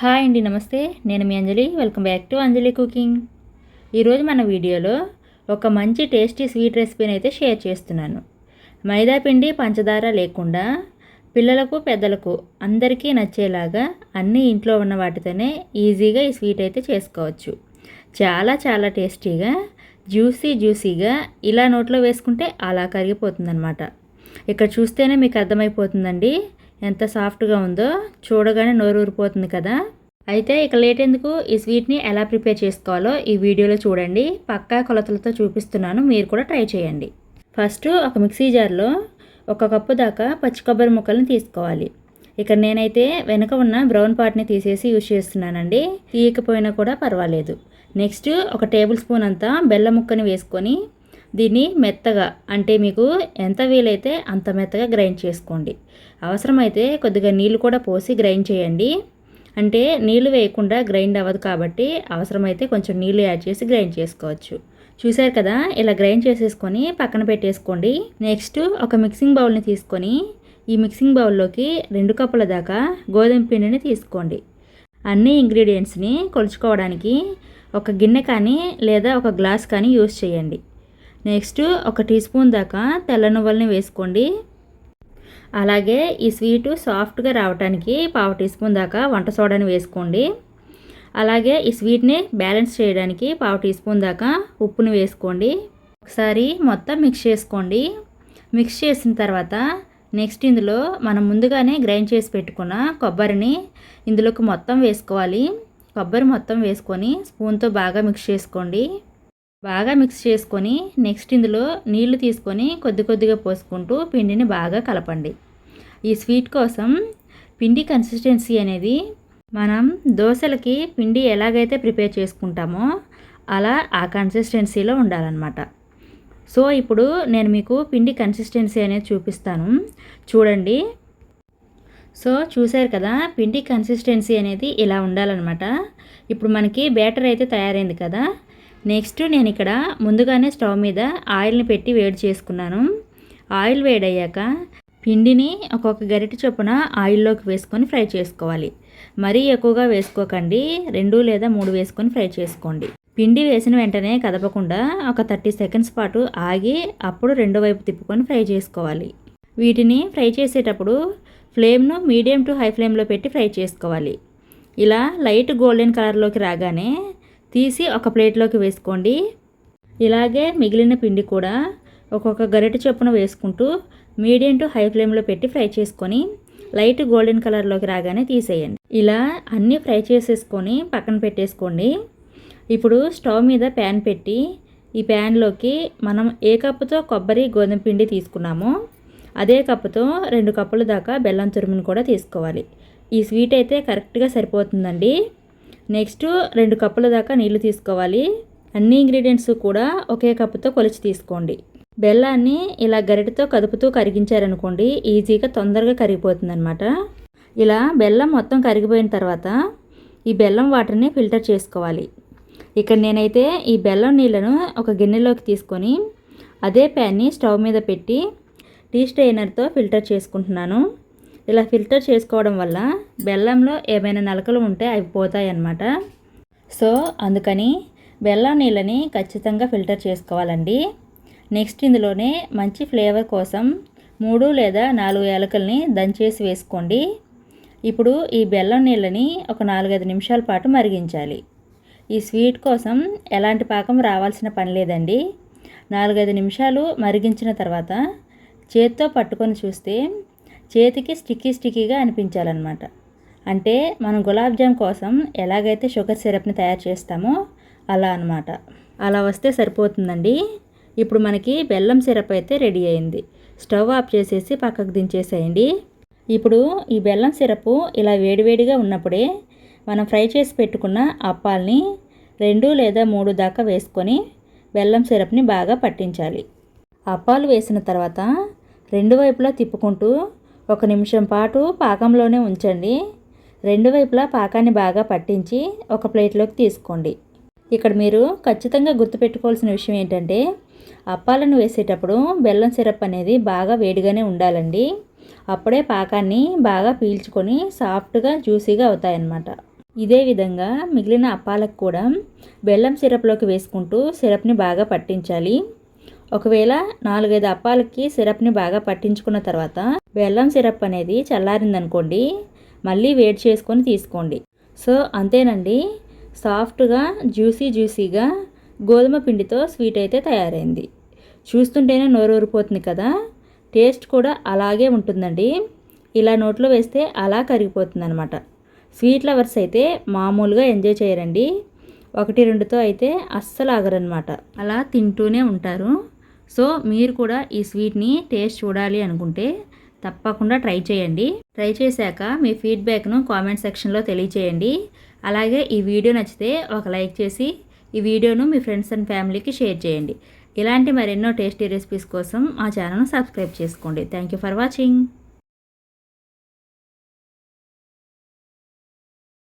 Hi అండి నమస్తే. నేను మీ Anjali. Welcome back to Anjali cooking. ఈరోజు మన వీడియోలో ఒక మంచి టేస్టీ స్వీట్ రెసిపీని అయితే షేర్ చేస్తున్నాను. మైదా పిండి పంచదార లేకుండా పిల్లలకు పెద్దలకు అందరికీ నచ్చేలాగా అన్నీ ఇంట్లో ఉన్న వాటితోనే ఈజీగా ఈ స్వీట్ అయితే చేసుకోవచ్చు. చాలా చాలా టేస్టీగా జ్యూసీ జ్యూసీగా ఇలా నోట్లో వేసుకుంటే అలా కరిగిపోతుందన్నమాట. ఇక్కడ చూస్తేనే మీకు అర్థమైపోతుందండి. ఎంత సాఫ్ట్గా ఉందో చూడగానే నోరు ఊరిపోతుంది కదా. అయితే ఇక లేట్ ఎందుకు? ఈ స్వీట్ని ఎలా ప్రిపేర్ చేసుకోవాలో ఈ వీడియోలో చూడండి. పక్కా కొలతలతో చూపిస్తున్నాను. మీరు కూడా ట్రై చేయండి. ఫస్ట్ ఒక మిక్సీ జార్లో ఒక కప్పు దాకా పచ్చి కొబ్బరి ముక్కల్ని తీసుకోవాలి. ఇక్కడ నేనైతే వెనక ఉన్న బ్రౌన్ పార్ట్ని తీసేసి యూజ్ చేస్తున్నానండి. తీయకపోయినా కూడా పర్వాలేదు. నెక్స్ట్ ఒక టేబుల్ స్పూన్ అంతా బెల్లం ముక్కని వేసుకొని దీన్ని మెత్తగా అంటే మీకు ఎంత వీలైతే అంత మెత్తగా గ్రైండ్ చేసుకోండి. అవసరమైతే కొద్దిగా నీళ్ళు కూడా పోసి గ్రైండ్ చేయండి. అంటే నీళ్ళు వేయకుండా గ్రైండ్ అవ్వదు కాబట్టి అవసరమైతే కొంచెం నీళ్ళు యాడ్ చేసి గ్రైండ్ చేసుకోవచ్చు. చూసారు కదా? ఇలా గ్రైండ్ చేసేసుకొని పక్కన పెట్టేసుకోండి. నెక్స్ట్ ఒక మిక్సింగ్ బౌల్ని తీసుకొని ఈ మిక్సింగ్ బౌల్లోకి రెండు కప్పుల దాకా గోధుమ పిండిని తీసుకోండి. అన్ని ఇంగ్రీడియంట్స్ని కొలుచుకోవడానికి ఒక గిన్నె కానీ లేదా ఒక గ్లాస్ కానీ యూస్ చేయండి. నెక్స్ట్ ఒక టీ స్పూన్ దాకా తెల్ల నువ్వులని వేసుకోండి. అలాగే ఈ స్వీటు సాఫ్ట్గా రావడానికి పావు టీ స్పూన్ దాకా వంట సోడాని వేసుకోండి. అలాగే ఈ స్వీట్ని బ్యాలెన్స్ చేయడానికి పావు టీ స్పూన్ దాకా ఉప్పుని వేసుకోండి. ఒకసారి మొత్తం మిక్స్ చేసుకోండి. మిక్స్ చేసిన తర్వాత నెక్స్ట్ ఇందులో మనం ముందుగానే గ్రైండ్ చేసి పెట్టుకున్న కొబ్బరిని ఇందులోకి మొత్తం వేసుకోవాలి. కొబ్బరి మొత్తం వేసుకొని స్పూన్తో బాగా మిక్స్ చేసుకోండి. బాగా మిక్స్ చేసుకొని నెక్స్ట్ ఇందులో నీళ్ళు తీసుకొని కొద్ది కొద్దిగా పోసుకుంటూ పిండిని బాగా కలపండి. ఈ స్వీట్ కోసం పిండి కన్సిస్టెన్సీ అనేది మనం దోశలకి పిండి ఎలాగైతే ప్రిపేర్ చేసుకుంటామో అలా ఆ కన్సిస్టెన్సీలో ఉండాలన్నమాట. సో ఇప్పుడు నేను మీకు పిండి కన్సిస్టెన్సీ అనేది చూపిస్తాను. చూడండి. సో చూశారు కదా పిండి కన్సిస్టెన్సీ అనేది ఇలా ఉండాలన్నమాట. ఇప్పుడు మనకి బ్యాటర్ అయితే తయారైంది కదా నెక్స్ట్ నేను ఇక్కడ ముందుగానే స్టవ్ మీద ఆయిల్ని పెట్టి వేడి చేసుకున్నాను. ఆయిల్ వేడయ్యాక పిండిని ఒక్కొక్క గరిటె చొప్పున ఆయిల్లోకి వేసుకొని ఫ్రై చేసుకోవాలి. మరీ ఎక్కువగా వేసుకోకండి. రెండు లేదా మూడు వేసుకొని ఫ్రై చేసుకోండి. పిండి వేసిన వెంటనే కదపకుండా ఒక థర్టీ సెకండ్స్ పాటు ఆగి అప్పుడు రెండో వైపు తిప్పుకొని ఫ్రై చేసుకోవాలి. వీటిని ఫ్రై చేసేటప్పుడు ఫ్లేమ్ను మీడియం టు హై ఫ్లేమ్లో పెట్టి ఫ్రై చేసుకోవాలి. ఇలా లైట్ గోల్డెన్ కలర్లోకి రాగానే తీసి ఒక ప్లేట్లోకి వేసుకోండి. ఇలాగే మిగిలిన పిండి కూడా ఒక్కొక్క గరిటె చొప్పున వేసుకుంటూ మీడియం టు హై ఫ్లేమ్లో పెట్టి ఫ్రై చేసుకొని లైట్ గోల్డెన్ కలర్లోకి రాగానే తీసేయండి. ఇలా అన్నీ ఫ్రై చేసేసుకొని పక్కన పెట్టేసుకోండి. ఇప్పుడు స్టవ్ మీద ప్యాన్ పెట్టి ఈ ప్యాన్లోకి మనం ఏ కప్పుతో కొబ్బరి గోధుమ పిండి తీసుకున్నామో అదే కప్పుతో రెండు కప్పుల దాకా బెల్లం తురుమును కూడా తీసుకోవాలి. ఈ స్వీట్ అయితే కరెక్ట్గా సరిపోతుందండి. నెక్స్ట్ రెండు కప్పుల దాకా నీళ్ళు తీసుకోవాలి. అన్ని ఇంగ్రీడియంట్స్ కూడా ఒకే కప్పుతో కొలిచి తీసుకోండి. బెల్లాన్ని ఇలా గరిటతో కదుపుతూ కరిగించారనుకోండి ఈజీగా తొందరగా కరిగిపోతుంది అనమాట ఇలా బెల్లం మొత్తం కరిగిపోయిన తర్వాత ఈ బెల్లం వాటర్ని ఫిల్టర్ చేసుకోవాలి. ఇక్కడ నేనైతే ఈ బెల్లం నీళ్ళను ఒక గిన్నెలోకి తీసుకొని అదే ప్యాన్ని స్టవ్ మీద పెట్టి టీ స్ట్రైనర్తో ఫిల్టర్ చేసుకుంటున్నాను. ఇలా ఫిల్టర్ చేసుకోవడం వల్ల బెల్లంలో ఏమైనా నలకలు ఉంటే అవి పోతాయి అన్నమాట సో అందుకని బెల్లం నీళ్ళని ఖచ్చితంగా ఫిల్టర్ చేసుకోవాలండి. నెక్స్ట్ ఇందులోనే మంచి ఫ్లేవర్ కోసం మూడు లేదా నాలుగు ఏలకల్ని దంచేసి వేసుకోండి. ఇప్పుడు ఈ బెల్లం నీళ్ళని ఒక నాలుగైదు నిమిషాల పాటు మరిగించాలి. ఈ స్వీట్ కోసం ఎలాంటి పాకం రావాల్సిన పని లేదండి. నాలుగైదు నిమిషాలు మరిగించిన తర్వాత చేత్తో పట్టుకొని చూస్తే చేతికి స్టిక్కీ స్టిక్కీగా అనిపించాలన్నమాట. అంటే మనం గులాబ్ జామ్ కోసం ఎలాగైతే షుగర్ సిరప్ని తయారు చేస్తామో అలా అనమాట అలా వస్తే సరిపోతుందండి. ఇప్పుడు మనకి బెల్లం సిరప్ అయితే రెడీ అయింది. స్టవ్ ఆఫ్ చేసేసి పక్కకు దించేసేయండి. ఇప్పుడు ఈ బెల్లం సిరప్ ఇలా వేడివేడిగా ఉన్నప్పుడే మనం ఫ్రై చేసి పెట్టుకున్న అప్పాల్ని రెండు లేదా మూడు దాకా వేసుకొని బెల్లం సిరప్ని బాగా పట్టించాలి. అప్పాలు వేసిన తర్వాత రెండు వైపులా తిప్పుకుంటూ ఒక నిమిషం పాటు పాకంలోనే ఉంచండి. రెండు వైపులా పాకాన్ని బాగా పట్టించి ఒక ప్లేట్లోకి తీసుకోండి. ఇక్కడ మీరు ఖచ్చితంగా గుర్తుపెట్టుకోవాల్సిన విషయం ఏంటంటే అప్పాలను వేసేటప్పుడు బెల్లం సిరప్ అనేది బాగా వేడిగానే ఉండాలండి. అప్పుడే పాకాన్ని బాగా పీల్చుకొని సాఫ్ట్గా జ్యూసీగా అవుతాయన్నమాట. ఇదే విధంగా మిగిలిన అప్పాలకు కూడా బెల్లం సిరప్లోకి వేసుకుంటూ సిరప్ని బాగా పట్టించాలి. ఒకవేళ నాలుగైదు అప్పాలకి సిరప్ని బాగా పట్టించుకున్న తర్వాత బెల్లం సిరప్ అనేది చల్లారిందనుకోండి మళ్ళీ వేడి చేసుకొని తీసుకోండి. సో అంతేనండి. సాఫ్ట్గా జ్యూసీ జ్యూసీగా గోధుమ పిండితో స్వీట్ అయితే తయారైంది. చూస్తుంటేనే నోరు ఊరిపోతుంది కదా. టేస్ట్ కూడా అలాగే ఉంటుందండి. ఇలా నోట్లో వేస్తే అలా కరిగిపోతుంది అనమాట స్వీట్ లవర్స్ అయితే మామూలుగా ఎంజాయ్ చేయరండి. ఒకటి రెండుతో అయితే అస్సలు ఆగరనమాట. అలా తింటూనే ఉంటారు. సో మీరు కూడా ఈ స్వీట్ని టేస్ట్ చూడాలి అనుకుంటే తప్పకుండా ట్రై చేయండి. ట్రై చేశాక మీ ఫీడ్బ్యాక్ను కామెంట్ సెక్షన్లో తెలియచేయండి. అలాగే ఈ వీడియో నచ్చితే ఒక లైక్ చేసి ఈ వీడియోను మీ ఫ్రెండ్స్ అండ్ ఫ్యామిలీకి షేర్ చేయండి. ఇలాంటి మరెన్నో టేస్టీ రెసిపీస్ కోసం మా ఛానల్ను సబ్స్క్రైబ్ చేసుకోండి. Thank you for watching.